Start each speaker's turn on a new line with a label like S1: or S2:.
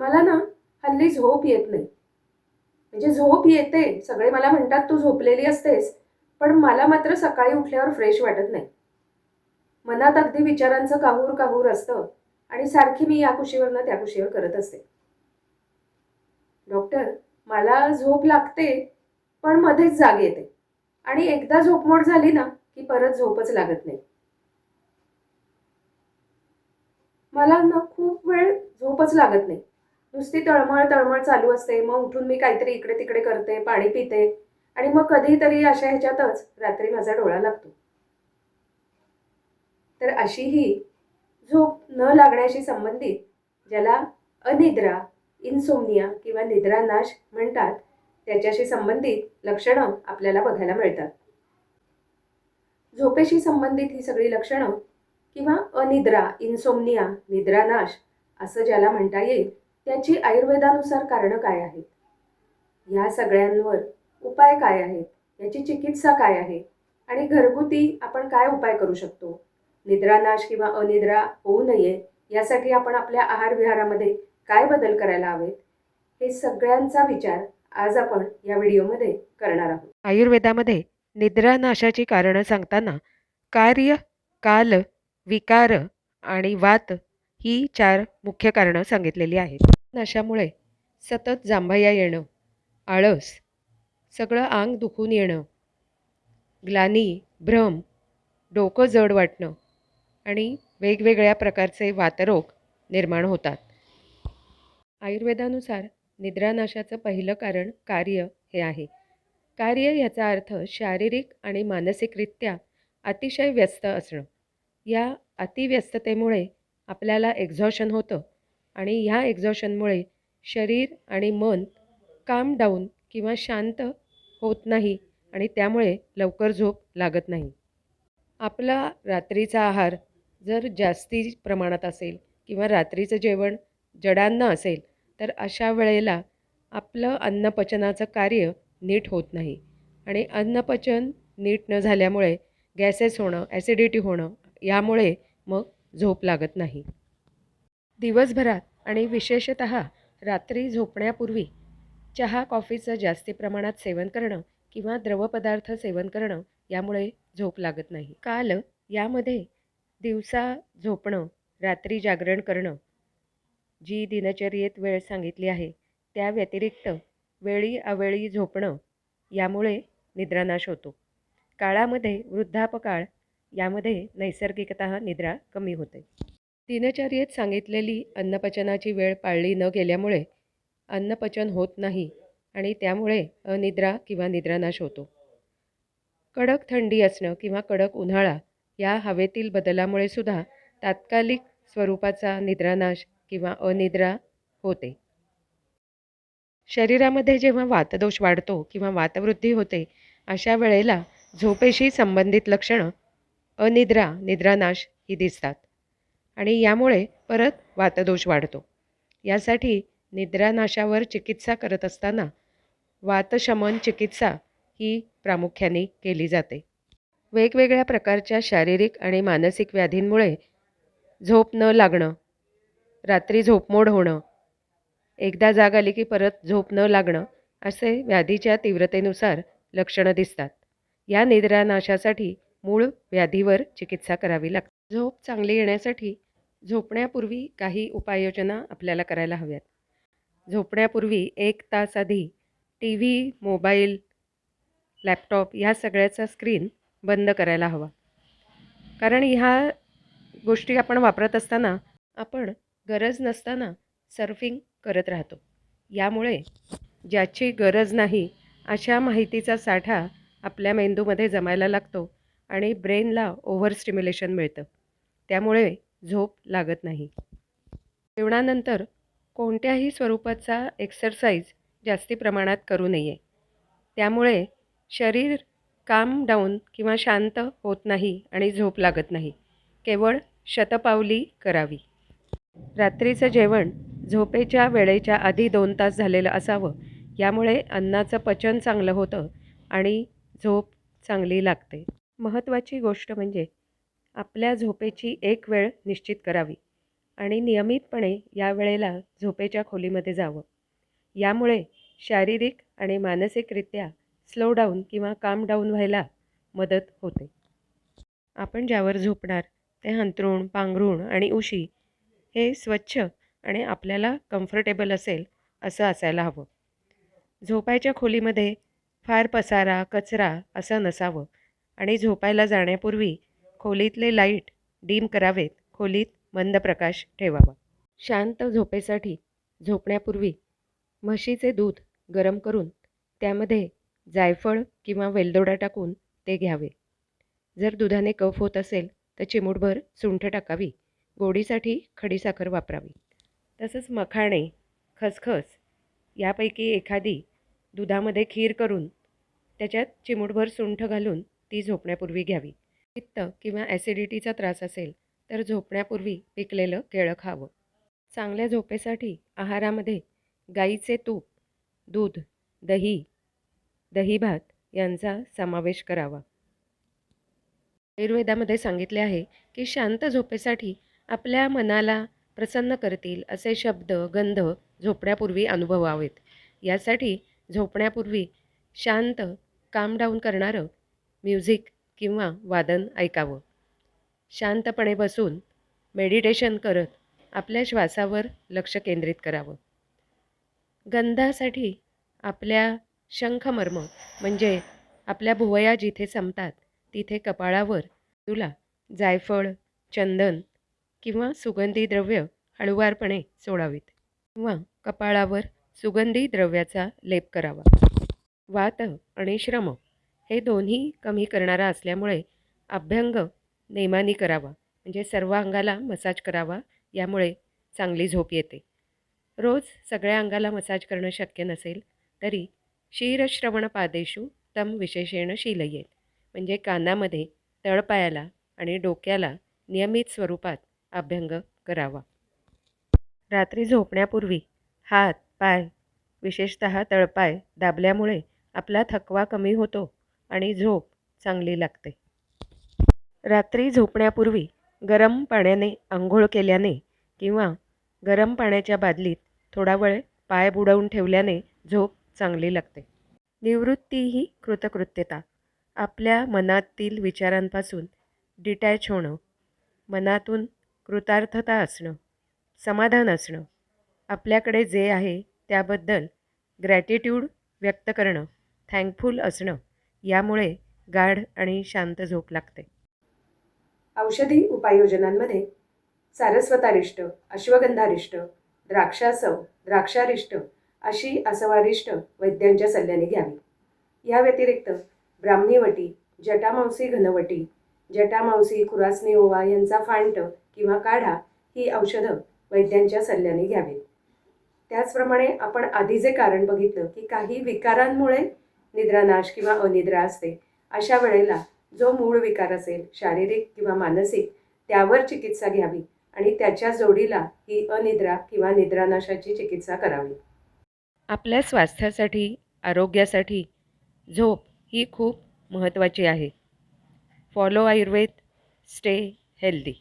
S1: मला ना हल्ली झोप येत नाही. म्हणजे झोप येते सगळे मला म्हणतात तू झोपलेली असतेस पण मला मात्र सकाळी उठल्यावर फ्रेश वाटत नाही. मनात अगदी विचारांचं काहूर काहूर असतं आणि सारखी मी या कुशीवरनं त्या कुशीवर करत असते. डॉक्टर मला झोप लागते पण मध्येच जाग येते. आणि एकदा झोपमोड झाली ना की परत झोपच लागत नाही. मला ना खूप वेळ झोपच लागत नाही. नुसती तळमळ तळमळ चालू असते. मग उठून मी काहीतरी इकडे तिकडे करते पाणी पिते. आणि मग कधीतरी अशा ह्याच्यातच रात्री माझा डोळा लागतो. तर अशी ही झोप न लागण्याशी संबंधित ज्याला अनिद्रा इन्सोमनिया किंवा निद्रानाश म्हणतात त्याच्याशी संबंधित लक्षणं आपल्याला बघायला मिळतात. झोपेशी संबंधित ही सगळी लक्षणं किंवा अनिद्रा इन्सोमनिया निद्रानाश असं ज्याला म्हणता येईल त्याची आयुर्वेदानुसार कारणं काय आहेत? ह्या सगळ्यांवर उपाय काय आहेत? याची चिकित्सा काय आहे? आणि घरगुती आपण काय उपाय करू शकतो? निद्रानाश किंवा अनिद्रा होऊ नये यासाठी आपण आपल्या आहार विहारामध्ये काय बदल करायला हवेत? हे सगळ्यांचा विचार आज आपण या व्हिडिओमध्ये करणार आहोत.
S2: आयुर्वेदामध्ये निद्रानाशाची कारणं सांगताना कार्य काल विकार आणि वात ही चार मुख्य कारणं सांगितलेली आहेत. नाशामुळे सतत जांभया येणं आळस सगळं अंग दुखून येणं ग्लानी भ्रम डोकं जड वाटणं आणि वेगवेगळ्या प्रकारचे वातरोग निर्माण होतात. आयुर्वेदानुसार निद्रानाशाचं पहिलं कारण कार्य हे आहे. कार्य ह्याचा अर्थ शारीरिक आणि मानसिकरित्या अतिशय व्यस्त असणं. या अतिव्यस्ततेमुळे आपल्याला एक्झॉशन होतं आणि ह्या एक्झॉशनमुळे शरीर आणि मन काम डाऊन किंवा शांत होत नाही आणि त्यामुळे लवकर झोप लागत नाही. आपला रात्रीचा आहार जर जास्ती प्रमाणात असेल किंवा रात्रीचं जेवण जडांना असेल तर अशा वेळेला आपलं अन्नपचनाचं कार्य नीट होत नाही. आणि अन्नपचन नीट न झाल्यामुळे गॅसेस होणं ॲसिडिटी होणं यामुळे मग झोप लागत नाही. दिवसभरात आणि विशेषत रात्री झोपण्यापूर्वी चहा कॉफीचं जास्ती प्रमाणात सेवन करणं किंवा द्रवपदार्थ सेवन करणं यामुळे झोप लागत नाही. काल यामध्ये दिवसा झोपणं रात्री जागरण करणं जी दिनचर्येत वेळ सांगितली आहे त्या व्यतिरिक्त वेळी अवेळी झोपणं यामुळे निद्रानाश होतो. काळामध्ये वृद्धापकाळ यामध्ये नैसर्गिकत निद्रा कमी होते. दिनचर्येत सांगितलेली अन्नपचनाची वेळ पाळली न गेल्यामुळे अन्नपचन होत नाही आणि त्यामुळे अनिद्रा किंवा निद्रानाश होतो. कडक थंडी असणं किंवा कडक उन्हाळा या हवेतील बदलामुळे सुद्धा तात्कालिक स्वरूपाचा निद्रानाश किंवा अनिद्रा होते. शरीरामध्ये जेव्हा वातदोष वाढतो किंवा वातवृद्धी होते अशा वेळेला झोपेशी संबंधित लक्षणं अनिद्रा निद्रानाश ही दिसतात. आणि यामुळे परत वातदोष वाढतो. यासाठी निद्रानाशावर चिकित्सा करत असताना वातशमन चिकित्सा ही प्रामुख्याने केली जाते. वेगवेगळ्या प्रकारच्या शारीरिक आणि मानसिक व्याधींमुळे झोप न लागणं रात्री झोपमोड होणं एकदा जाग आली की परत झोप न लागणं असे व्याधीच्या तीव्रतेनुसार लक्षणं दिसतात. या निद्रानाशासाठी मूळ व्याधीवर चिकित्सा करावी लागते. झोप चांगली येण्यासाठी झोपण्यापूर्वी काही उपाययोजना आपल्याला करायला हव्यात. झोपण्यापूर्वी एक तास आधी टी व्ही मोबाईल लॅपटॉप ह्या सगळ्याचा स्क्रीन बंद करायला हवा. कारण ह्या गोष्टी आपण वापरत असताना आपण गरज नसताना सर्फिंग करत राहतो. यामुळे ज्याची गरज नाही अशा माहितीचा साठा आपल्या मेंदूमध्ये जमायला लागतो आणि ब्रेनला ओव्हर स्टिम्युलेशन मिळतं. त्यामुळे झोप लागत नाही. जेवणानंतर कोणत्याही स्वरूपाचा एक्सरसाइज जास्ती प्रमाणात करू नये. त्यामुळे शरीर काम डाऊन किंवा शांत होत नाही आणि झोप लागत नाही. केवळ शतपावली करावी. रात्रीचं जेवण झोपेच्या वेळेच्या आधी दोन तास झालेलं असावं यामुळे अन्नाचं पचन चांगलं होतं आणि झोप चांगली लागते. महत्त्वाची गोष्ट म्हणजे आपल्या झोपेची एक वेळ निश्चित करावी आणि नियमितपणे या वेळेला झोपेच्या खोलीमध्ये जावं. यामुळे शारीरिक आणि मानसिकरित्या स्लो डाऊन किंवा काम डाऊन व्हायला मदत होते. आपण ज्यावर झोपणार ते अंथरूण पांघरूण आणि उशी हे स्वच्छ आणि आपल्याला कम्फर्टेबल असेल असं असायला हवं. झोपायच्या खोलीमध्ये फार पसारा कचरा असं नसावं आणि झोपायला जाण्यापूर्वी खोलीतले लाइट डीम करावेत. खोलीत मंद प्रकाश ठेवावा. शांत झोपेसाठी झोपण्यापूर्वी म्हशीचे दूध गरम करून त्यामध्ये जायफळ किंवा वेलदोडा टाकून ते घ्यावे. जर दुधाने कफ होत असेल तर चिमूटभर सुंठ टाकावी. गोडीसाठी खडीसाखर वापरावी. तसंच मखाणे खसखस यापैकी एखादी दुधामध्ये खीर करून त्याच्यात चिमूटभर सुंठ घालून ती झोपण्यापूर्वी घ्यावी. पित्त किंवा ॲसिडिटीचा त्रास असेल तर झोपण्यापूर्वी पिकलेलं केळं खावं. चांगल्या झोपेसाठी आहारामध्ये गाईचे तूप दूध दही दही भात यांचा समावेश करावा. आयुर्वेदामध्ये सांगितले आहे की शांत झोपेसाठी आपल्या मनाला प्रसन्न करतील असे शब्द गंध झोपण्यापूर्वी अनुभवावेत. यासाठी झोपण्यापूर्वी शांत काम डाऊन करणारं म्युझिक किंवा वादन ऐकावं. शांतपणे बसून मेडिटेशन करत आपल्या श्वासावर लक्ष केंद्रित करावं. गंधासाठी आपल्या शंखमर्म म्हणजे आपल्या भुवया जिथे संपतात तिथे कपाळावर तुला जायफळ चंदन किंवा सुगंधी द्रव्य हळुवारपणे सोडावीत किंवा कपाळावर सुगंधी द्रव्याचा लेप करावा. वात आणि श्रम हे दोन्ही कमी करणारा असल्यामुळे अभ्यंग नेमानी करावा म्हणजे सर्व अंगाला मसाज करावा यामुळे चांगली झोप येते. रोज सगळ्या अंगाला मसाज करणं शक्य नसेल तरी शीरश्रवणपादेषु तम विशेषेण शीलयेत म्हणजे कानामध्ये तळपायाला आणि डोक्याला नियमित स्वरूपात अभ्यंग करावा. रात्री झोपण्यापूर्वी हात पाय विशेषत तळपाय दाबल्यामुळे आपला थकवा कमी होतो. आणि झोप चांगली लागते. रात्री झोपण्यापूर्वी गरम पाण्याने आंघोळ केल्याने किंवा गरम पाण्याच्या बादलीत थोडा वेळ पाय बुडवून ठेवल्याने झोप चांगली लागते. निवृत्ती ही कृतकृत्यता. आपल्या मनातील विचारांपासून डिटॅच होणं मनातून कृतार्थता असणं समाधान असणं आपल्याकडे जे आहे त्याबद्दल ग्रॅटिट्यूड व्यक्त करणं थँकफुल असणं यामुळे गाढ आणि शांत झोप लागते.
S1: औषधी उपाययोजनांमध्ये सारस्वतारिष्ट अश्वगंधारिष्ट द्राक्षासव द्राक्षारिष्ट अशी आसवारिष्ट वैद्यांच्या सल्ल्याने घ्यावी. या व्यतिरिक्त ब्राह्मीवटी जटामांसी घनवटी जटामांसी खुरासनी ओवा यांचा फांट किंवा काढा ही औषधं वैद्यांच्या सल्ल्याने घ्यावीत. त्याचप्रमाणे आपण आधी जे कारण बघितलं की काही विकारांमुळे निद्रानाश किंवा अनिद्रा असते अशा वेळेला जो मूळ विकार असेल शारीरिक किंवा मानसिक त्यावर चिकित्सा घ्यावी आणि त्याच्या जोडीला ही अनिद्रा किंवा निद्रानाशाची चिकित्सा करावी.
S2: आपल्या स्वास्थ्यासाठी आरोग्यासाठी झोप ही खूप महत्त्वाची आहे. Follow Ayurveda stay healthy.